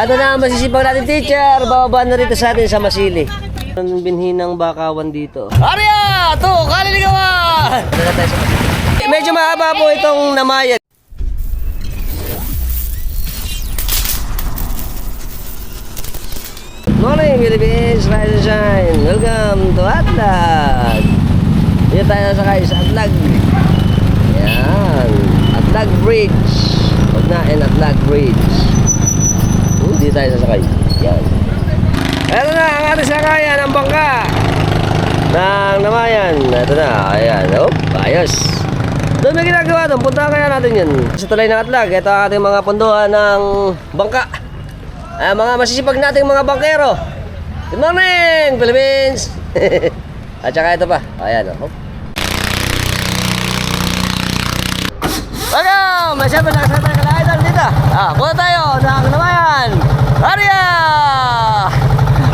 Ano na ang masisipag natin teacher? Bababa na rito sa atin sa Masili. Ang binhi ng bakawan dito. Arya! To! Kaliligawan! Dala tayo sa Masili. Medyo mahaba po itong namayan. Morning, Philippines! Rise and shine! Welcome to Atlag! Dito tayo sakay sa Atlag. Yan. Atlag Bridge. Huwag na, and Atlag Bridge. Hmm, dito tayo sasakay. Yan. Ito na ang ating sakayan ng bangka. Ng namayan. Ito na. Ayan. Oh, ayos. Doon may ginagawa doon. Punta kaya natin yun. Sa tulay ng Atlag. Ito ang ating mga punduhan ng bangka. Ah, mga masisipag nating mga bangkero. Good morning, Philippines! At saka ito pa. Ayan, oh. Welcome! Siyempre nakasama tayo kala idol dito. Ah, punta tayo ng namayan. Arya!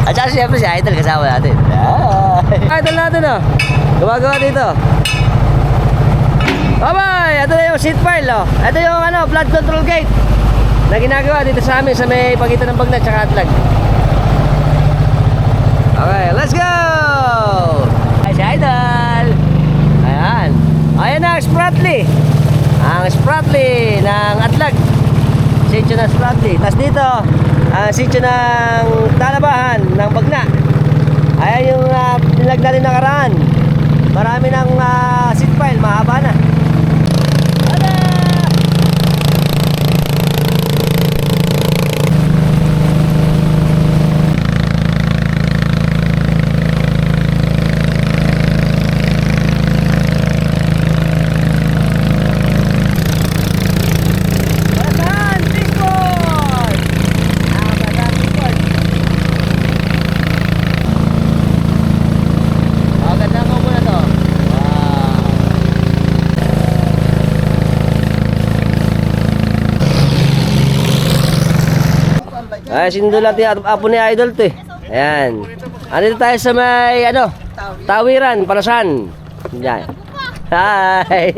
At saka siyempre si idol kasama natin. Ay. Idol natin oh. Gumagawa dito. Babay! Ito na yung seat pile oh. Ito yung ano, flood control gate na ginagawa dito sa amin sa may pagitan ng Bagnet at Atlag. Okay, let's go! Ay, si Idol! Ayan. Ayan na, Spratly. Ang Spratly ng Atlag. Sityo ng Spratly. Tapos dito, ang sityo ng Talabahan ng Bagna. Ayan yung uh, nilag natin nakaraan. Marami ng uh, seat pile, mahaba na. Tada! Bataan, Bicol! Ah, Bataan, Bicol. Oh, ganda mo muna to. Wow. Ay, sinulat yung apo ni Idol to eh. Ayan. Andito tayo sa may, ano, tawiran, palasan. Yan. Hi!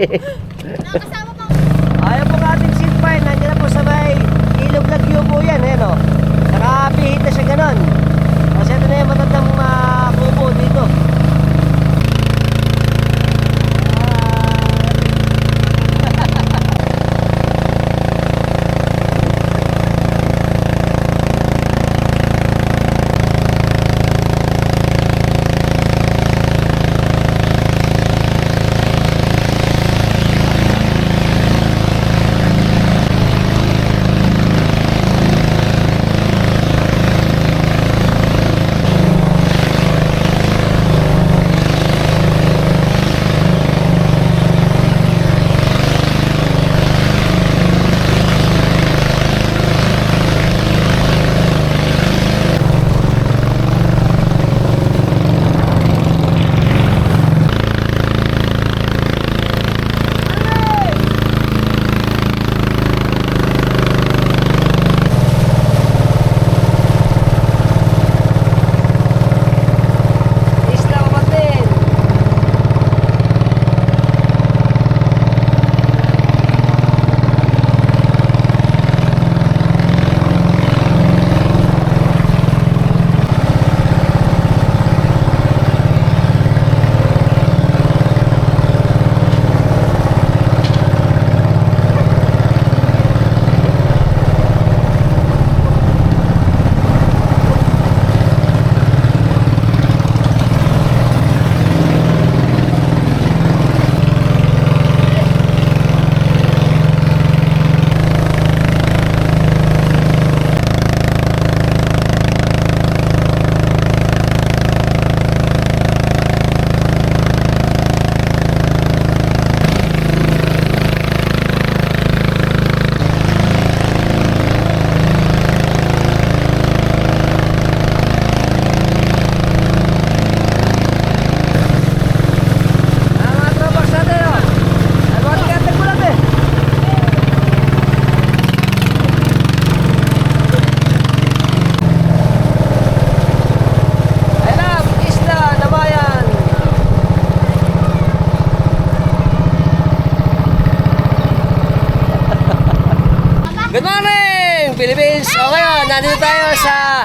Nandito tayo sa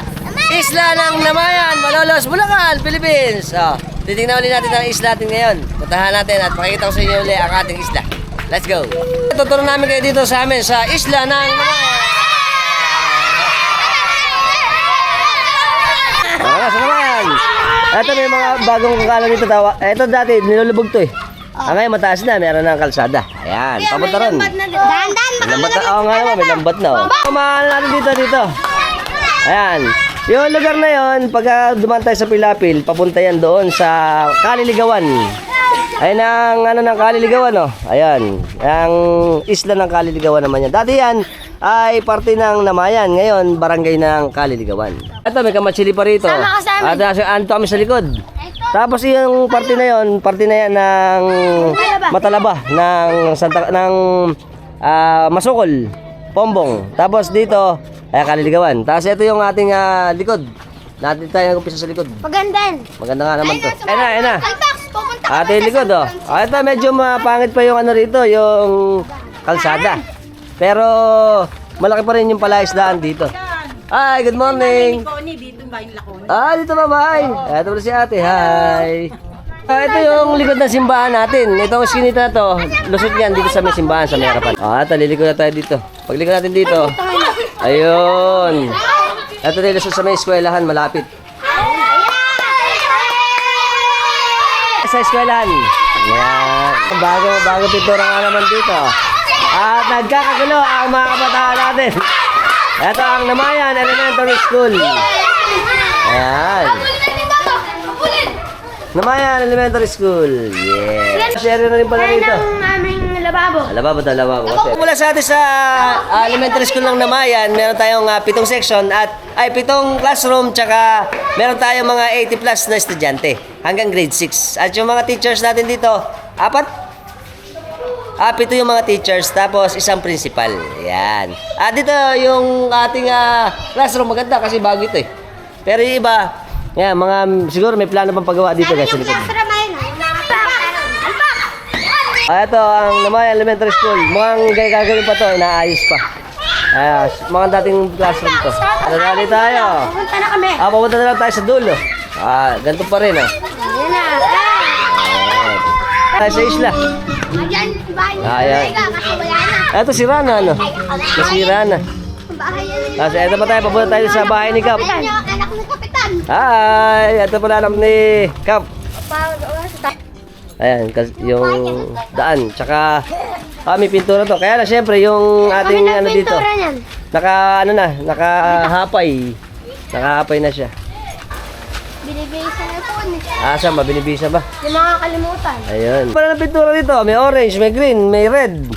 isla ng Namayan, Malolos, Bulacan, Philippines. O, titingnan ulit natin ang isla natin ngayon. Puntahan natin at pakikita ko sa inyo ulit ang ating isla. Let's go. Tuturo namin kayo dito sa amin sa isla ng Namayan. Mga sa Namayan. Ito may mga bagong kakalan dito tawa. Ito dati, nilulubog to eh. Ah, ngayon mataas na, meron ng kalsada. Ayan, papunta ron. Dandan, May lambat na, oo nga naman, may lambat na. Oh. Kumahan natin dito, dito. Ayan. Yung lugar na yon, pag dumaan tayo sa Pilapil, papunta yan doon sa Kaliligawan. Ayan ang ano ng Kaliligawan, oh. Ayan. Ang isla ng Kaliligawan naman yan. Dati yan ay parte ng Namayan. Ngayon, barangay ng Kaliligawan. Ito, may kamatsili pa rito. Sama ka sa amin. At anto kami sa likod. Tapos yung parte na yon, parte na yan ng Matalaba ng Santa ng ah, Masukol, Pombong. Tapos dito ay Kaliligawan. Tapos ito yung ating ah, likod. Natin tayo nag-umpisa sa likod. Pagandan. Maganda nga naman to. Ayun na, ayun na. Alpax, pupunta ka Ate likod oh. Ah, ito medyo mapangit pa yung ano rito, yung kalsada. Pero malaki pa rin yung palaisdaan dito. Hi, good morning. Connie, dito ba yung lakon? Ah, dito ba, bye? Ito pala si ate, hi. Ah, ito yung likod ng simbahan natin. Itong skinita na to, lusot yan dito sa may simbahan sa may harapan. Ah, ito, liliko na tayo dito. Pagliko natin dito, ayun. Ito lusot sa may eskwelahan, malapit. Sa eskwelahan. Yan. Bago, bago pintura nga naman dito. At nagkakagulo ang mga kabataan natin. Ito ang Namayan Elementary School. Ayan. Namayan Elementary School. Yes. Share na rin pala Yan dito. ang aming lababo. Ba dalawa ko? Mula sa atin sa ah, elementary school ng Namayan, meron tayong ah, pitong section at ay pitong classroom tsaka meron tayong mga 80 plus na estudyante hanggang grade 6. At yung mga teachers natin dito, apat Ah, pito yung mga teachers, tapos isang principal. Yan. Ah, dito yung ating ah, classroom maganda kasi bago ito eh. Pero yung iba, yan, mga, siguro may plano pang pagawa dito guys sa likod. Classroom. Ah, ito ang Lamay Elementary School. Mukhang gagawin pa to, inaayos pa. Ah, mga dating classroom to. Nadali tayo. Pupunta na kami. Ah, pupunta na lang tayo sa dulo. Ah, ganito pa rin ah. Yan na. Tayo sa isla. Ayan, bahay niya. Ah, yan. Teka, kasi wala na. Ah, ito si Rana, ano? Nasira na. Bahay yan. Tapos ito pa tayo, papunta tayo sa bahay ni Kap. Ayan. Hi! Ito pala alam ni Kap. Ayan, yung daan. Tsaka, ah, may pintura to. Kaya na, syempre, yung ating ano dito. Naka, ano na, nakahapay. Nakahapay na siya. Binibigay sa phone. Ah, saan ba? Binibisa ba? Yung mga kalimutan. Ayun. Pala ng pintura dito. May orange, may green, may red,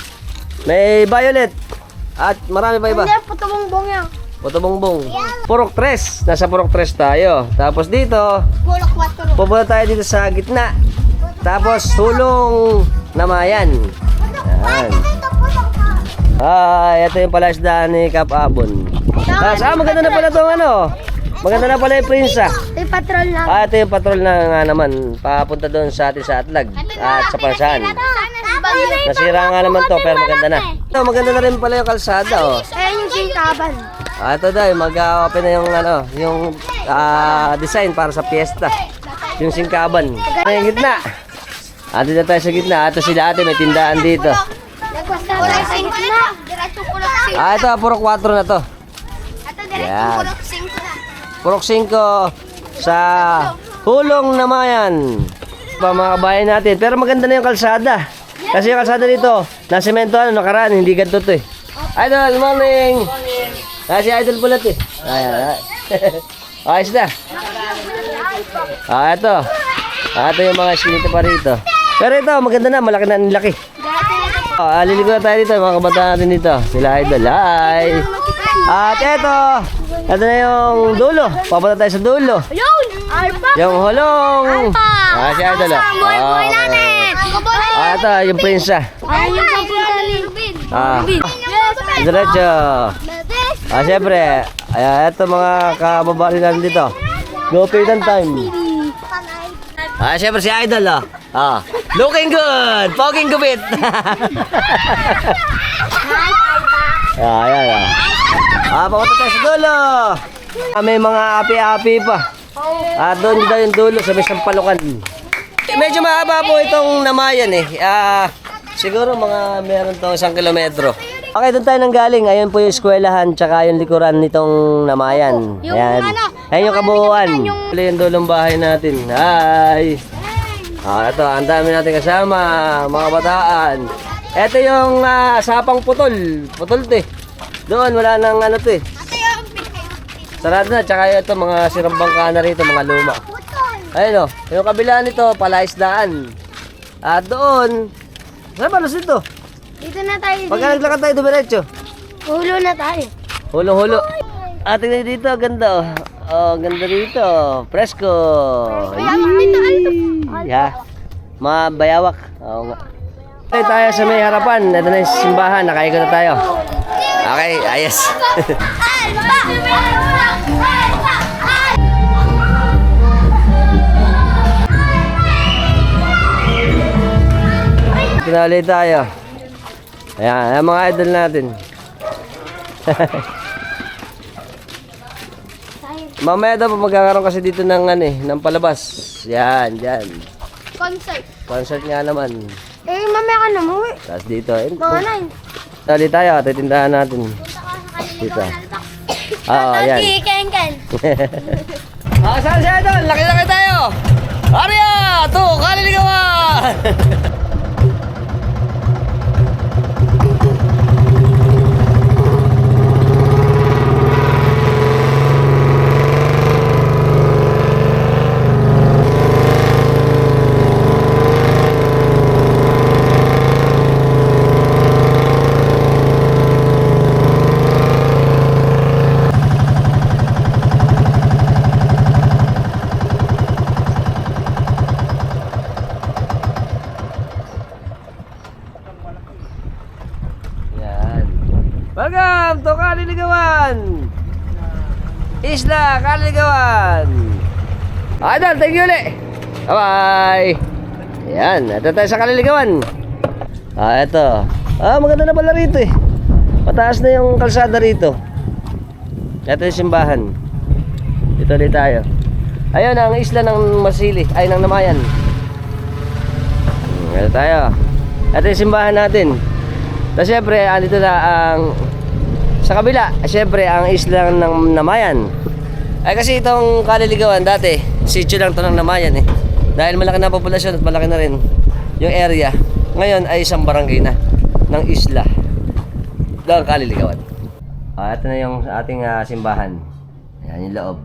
may violet. At marami pa iba. Hindi, puto bongbong yan. Puto bongbong. Purok tres. Nasa purok tres tayo. Tapos dito, Pulok 4. pupunta tayo dito sa gitna. Tapos hulong namayan. Yan. Ito pulok ka. Ay, ito yung palaisdaan ni Kap Abon. Tapos, ah, maganda na pala itong ano. Maganda na pala yung prinsa. Ito yung patrol na. Ah, ito yung patrol na nga naman. Papunta doon sa atin sa Atlag. At sa Pansan. Nasira nga naman to, pero maganda na. Ito, maganda na rin pala yung kalsada, oh. Ayan yung sintaban. Ah, ito daw, mag-open na yung ano, yung ah, design para sa piyesta. Yung singkaban. Yung gitna. Ah, dito tayo sa gitna. Ito sila ate, may tindahan dito. Pulok 5 na. Diretso pulok 5. Ah, ito, puro 4 na to. Ito diretso Yan. 5 na. Purok 5 sa Hulong Namayan. Pa mga kabayan natin. Pero maganda na yung kalsada. Kasi yung kalsada dito, na semento ano, nakaraan, hindi ganito to eh. Idol, morning! Ah, si Idol Pulat eh. Ayan, ah. Ayos na. Ah, ito. Ah, ito yung mga sinito pa rito. Pero ito, maganda na, malaki na nilaki. Oh, ah, liligo na tayo dito, mga kabataan natin dito. Sila Idol, hi! At ito, ito na yung dulo. Papunta tayo sa dulo. Ayun! Alpa! Yung hulong. Ah, si Idol. oh. Ah! Ah, ito, yung prinsa. Ayun yung papunta ni Rubin. Ah, diretso. Ah, syempre, ay, ito mga kababali natin dito. Go pay time. Ah, syempre si Idol, oh. Ah, looking good. Poging gupit. ah, ayan, ah. Ah, papunta tayo sa dulo. Ah, may mga api-api pa. Ah, doon daw yung dulo sa may sampalukan. Medyo mahaba po itong namayan eh. Ah, siguro mga meron to isang kilometro. Okay, doon tayo nang galing. Ayun po yung eskwelahan tsaka yung likuran nitong namayan. Yung Ayan. ano, Ayun yung yung kabuuan. ano, yung- yung dulong bahay natin. Hi! Ah, ito, ang dami natin kasama, mga bataan. Ito yung ah, sapang putol. Putol to eh. Doon, wala nang ano to eh. Sarado na, tsaka ito, mga sirang bangka na rito, mga luma. Ayun o, yung kabila nito, palaisdaan. At doon, saan ba lusin to? Dito na tayo. Pagka naglakad tayo, dumiretso. Ulo na tayo. Hulo-hulo. Ah, tingnan dito, ganda oh. Oh, ganda rito. Presko. Bayawak dito, alto. Yeah. Mga nga. Okay, tayo sa may harapan. Ito na yung simbahan. Nakaikot na tayo. Okay, ayos. Alba! Alba! Pinali tayo. Ayan, ayan mga idol natin. Mamaya daw magkakaroon kasi dito ng ano eh, ng palabas. Yan, yan. Concert. Concert nga naman. Eh, mamaya ka na mo eh. Tapos dito, eh. Mga nine. Dali tayo, titindahan natin. Dito. Oo, yan. Tati, Ken Ken. Ah, saan siya doon? Laki-laki tayo! Arya! To, kaliligawan! Yan. Welcome to Kaliligawan! Isla Kaliligawan! Thank you ulit! Bye-bye! Yan, ito tayo sa Kaliligawan. Ah, ito. Ah, maganda na pala rito eh. Mataas na yung kalsada rito. Ito yung simbahan. Dito ulit tayo. Ayun ang isla ng Masili, ay ng Namayan. Hmm, Ito tayo. Ito yung simbahan natin. Tapos syempre, andito na ang sa kabila, syempre ang isla ng Namayan. Ay kasi itong kaliligawan dati, sitio lang to ng Namayan eh. Dahil malaki na populasyon at malaki na rin yung area. Ngayon ay isang barangay na ng isla ng kaliligawan. Ah, ito na yung ating ah, simbahan. Yan yung loob.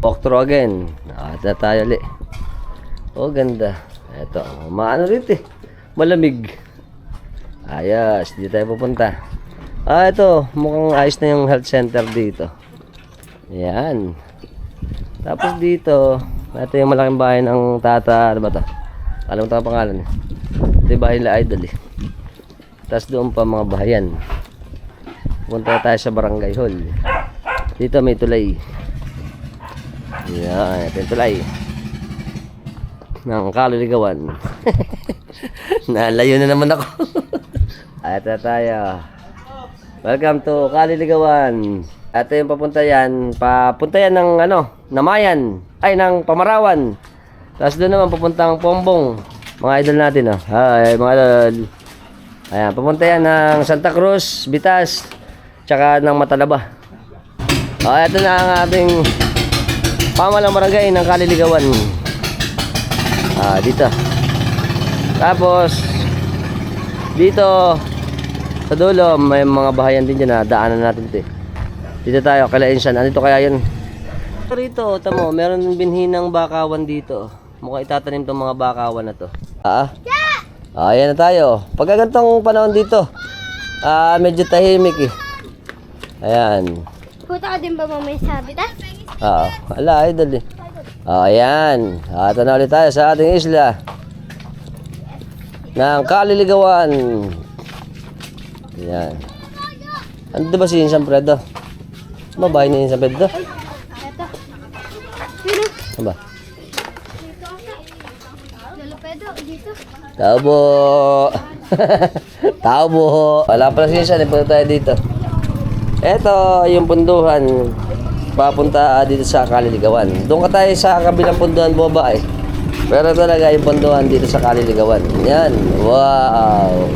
Through again. Ah, ito tayo ulit. Oh, ganda. Ito, maano rito eh. Malamig. Ayos, dito tayo pupunta. Ah, ito, mukhang ayos na yung health center dito. Yan. Tapos dito, ito yung malaking bahay ng tata, ano ba to? Alam mo ang pangalan eh. Ito yung bahay nila idol eh. Tapos doon pa mga bahayan. Punta tayo sa barangay hall. Dito may tulay. Yan, ito yung tulay. Ng kaliligawan. Nalayo na naman ako. At tayo. Welcome to Kaliligawan. Ito yung papunta yan. Papunta yan ng ano, Namayan. Ay, ng Pamarawan. Tapos doon naman papuntang Pombong. Mga idol natin, oh. Hi, mga idol. Ayan, papunta yan ng Santa Cruz, Bitas, tsaka ng Matalaba. Oh, ito na ang ating pamalang barangay ng Kaliligawan. Ah, dito. Tapos, dito, sa dulo, may mga bahayan din dyan na daanan natin ito eh. Dito tayo, kala Insan. Ano ito kaya yun? Rito, tamo, meron din binhinang bakawan dito. Mukhang itatanim tong mga bakawan na to. Ah, ah. ayan na tayo. Pagka ganitong panahon dito, ah, medyo tahimik eh. Ayan. Puta ka din ba mamaya sabi ta? Oo. Wala, idol eh. Oh, ayan. Ah, ito na ulit tayo sa ating isla. Ng Kaliligawan. Ayan. Ano ba si Insan Fredo? Babae ni? Ito. Sino? Ano ba? Tao po. Tao po. Wala pala si Insan. Punta tayo dito. Ito yung punduhan papunta ah, dito sa Kaliligawan. Doon ka tayo sa kabilang punduhan baba eh. Pero talaga yung punduhan dito sa Kaliligawan. Yan. Wow.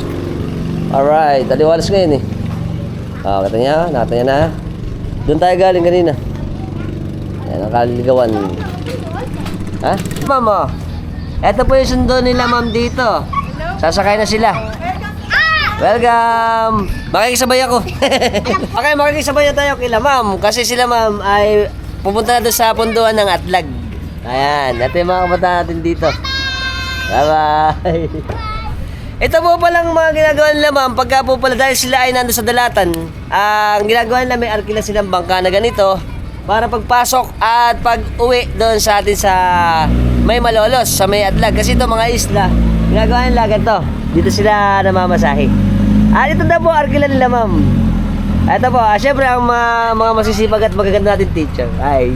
Alright. Taliwalas ngayon eh. Ah, kita niya. Nakita niya na. Doon tayo galing kanina. Yan ang Kaliligawan. Ha? Mama. Ito po yung sundo nila ma'am dito. Sasakay na sila. Welcome! Makikisabay ako. okay, makikisabay na tayo kila ma'am. Kasi sila ma'am ay pupunta na doon sa punduan ng Atlag. Ayan, yung mga kabataan natin dito. Bye-bye! Ito po palang mga ginagawa nila ma'am. Pagka po pala dahil sila ay nando sa dalatan, ang ginagawa nila may arkila silang bangka na ganito para pagpasok at pag uwi doon sa atin sa may malolos, sa may Atlag. Kasi ito mga isla, ginagawa nila ganito. Dito sila namamasahe. Ah, dito na po, arkila nila, ma'am. Ito po, ah, syempre ang mga, mga masisipag at magaganda natin teacher. Hi.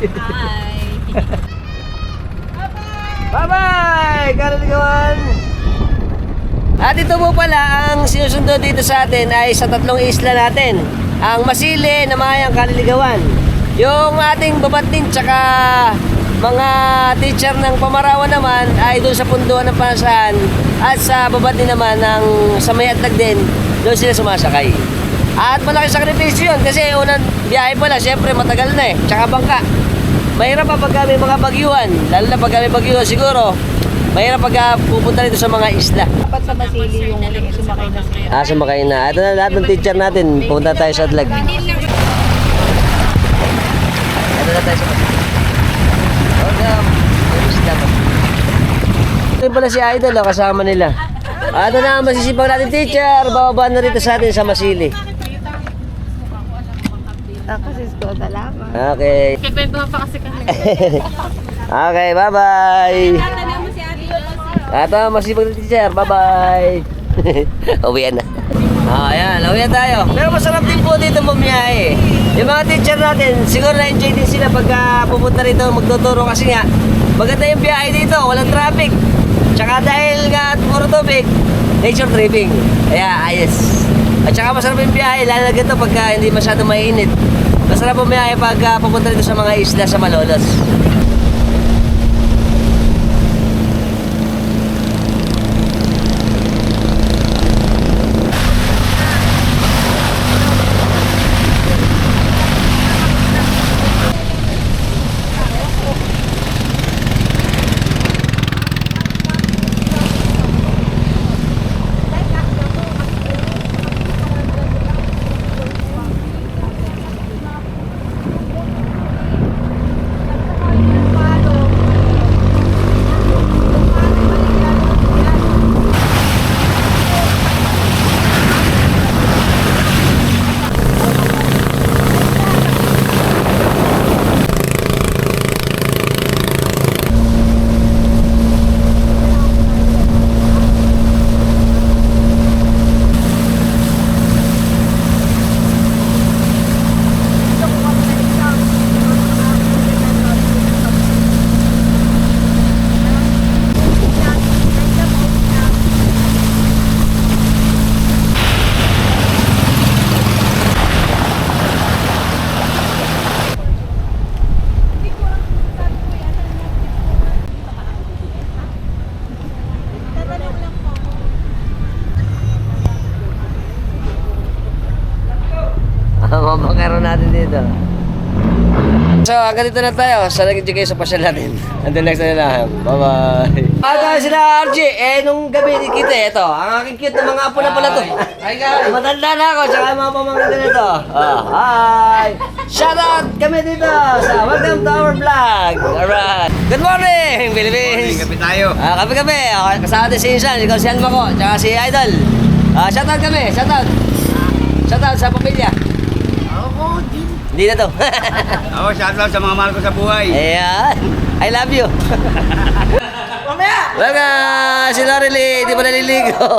Bye-bye! Karaligawan! At ito po pala, ang sinusundo dito sa atin ay sa tatlong isla natin. Ang Masili, Namayang, Kaliligawan. Yung ating babatin tsaka mga teacher ng Pamarawan naman ay doon sa punduan ng Panasahan at sa babatin naman ng sa may atlag doon sila sumasakay. At malaki sakripisyo yun kasi unang biyahe pala, syempre matagal na eh, tsaka bangka. Mahirap pa pagka may mga bagyuhan, lalo na pagka may bagyuhan siguro. Mahirap pagka pupunta rito sa mga isla. Dapat sa Basili yung huling sumakay na sila. Ah, sumakay na. Ito na lahat ng teacher natin. Pupunta tayo sa Atlag. Ito na tayo sa Welcome. Isla po. Ito pala si Idol, oh, kasama nila. Ito na ang masisipag natin teacher. Bababa na rito sa atin sa Masili. Ako sis ko, salamat. Okay. Kikwentuhan pa kasi kami. Okay, bye-bye. Ito, masipag na teacher. Bye-bye. Uwian na. Ah, ayan, uwian tayo. Pero masarap din po dito bumiyahe. Yung mga teacher natin, siguro na-enjoy din sila pagka pupunta rito magtuturo kasi nga, maganda yung biyahe dito, walang traffic. Tsaka dahil nga puro tubig, nature tripping. Kaya ayos. At saka masarap yung biyahe, lalo ganito pagka hindi masyado mainit. Masarap bumiyahe pagka pupunta rito sa mga isla sa Malolos. Ang mabangaro natin dito. Dito na tayo. Sana nag kayo sa pasyal natin. Until next time na lang. Bye-bye. Ah, tayo sila RJ. Eh, nung gabi ni kita, ito. Ang aking cute na mga apo na pala to. Ay, guys. Matanda na ako. Tsaka mga pamangkin ko nito. Ah, hi. Shout out kami dito sa Welcome to our vlog. Alright. Good morning, Philippines. Gabi tayo. Ah, kape-kape. Kasama natin si Insan, ikaw si Alma ko, tsaka si Idol. Ah, shoutout kami, shoutout. Shoutout sa pamilya. Ako, din. Hindi na to. Ako, shout out sa mga mahal ko sa buhay. Ayan. I love you. Mamaya! Welcome! Si Lorely, di ba naliligo?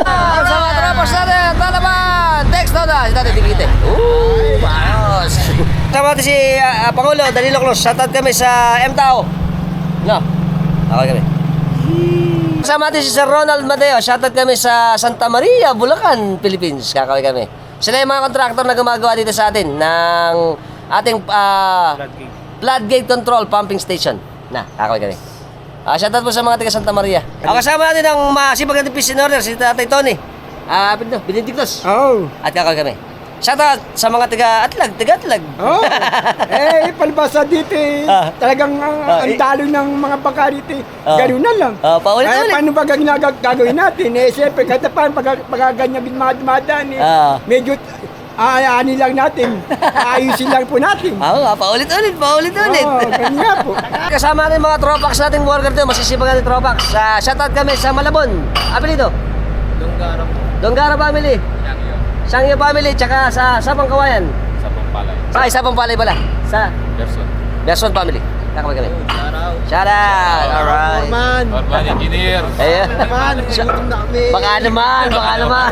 Ang sama trapos natin, tanaman! Text na na, si Tati Tigite. Ooh, ayos! Sama natin si ah, ah, Pangulo, Danilo Clos. Shoutout kami sa M-Tao. No? Okay kami. Kasama natin si Sir Ronald Mateo. Shoutout kami sa Santa Maria, Bulacan, Philippines. Kakaway kami. Sila yung mga contractor na gumagawa dito sa atin ng ating ah, floodgate control pumping station. Na, kakaway kami. Ah, shoutout po sa mga taga Santa Maria. Ang kasama natin ang masipag natin peace in order, si Tatay Tony. Ah, uh, Benedictus. Oo. At kakaway kami. Shoutout sa mga taga Atlag, taga Atlag. Oo. eh, palibasa dito eh. Ah. Talagang ang, Ah, ang eh. dalo ng mga baka dito eh. Ah. Ganun na lang. Ah, paulit-ulit. Kaya paano ba ginagag- gagawin natin? Eh, siyempre, kahit paano pag, pag ganyan dumadaan eh. Ah. Medyo aayaanin lang natin. Ayusin lang po natin. Oo nga, paulit-ulit, paulit-ulit. Oo, ganyan nga po. Kasama natin mga tropax nating worker doon, masisipag natin tropax. Sa shoutout kami sa Malabon. Apelido? Donggara po. Donggara family. Sangyo. Sangyo family, tsaka sa Sabang Kawayan. Sabang Palay. Ay, Sabang Palay pala. Sa Gerson. Gerson family. Kakabay kami. Shout out. Alright. Man, Normal engineer. Ayan. man, gutom na kami. Baka naman, baka naman.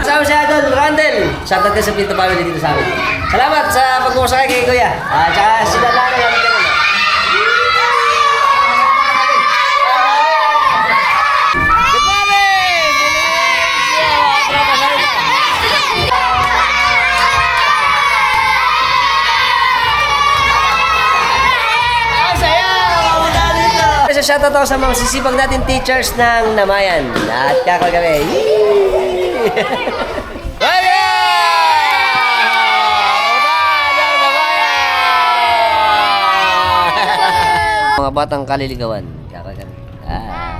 Sama siya doon, Randall. Shoutout ka sa Pinto family dito sa amin. Salamat sa pagkukusakay kay Kuya. Ah, tsaka sila lang yan. Sa shoutout ako sa mga sisipag natin teachers ng Namayan. At kakal kami. Namayan! Mga batang kaliligawan. Kakal kami. Ah.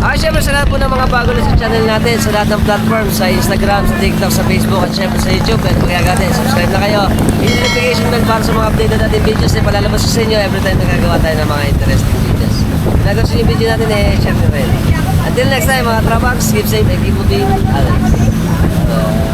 Ah, syempre sa lahat po ng mga bago na sa channel natin, sa lahat ng platform, sa Instagram, sa TikTok, sa Facebook, at syempre sa YouTube, pwede magagatin. Subscribe na kayo. Hit notification bell para sa mga update na natin videos na palalabas sa inyo every time na gagawa tayo ng mga interesting videos. Kung nagustuhan yung video natin, eh, share nyo rin. Until next time, mga Trabax, keep safe and keep moving. Alex. Bye.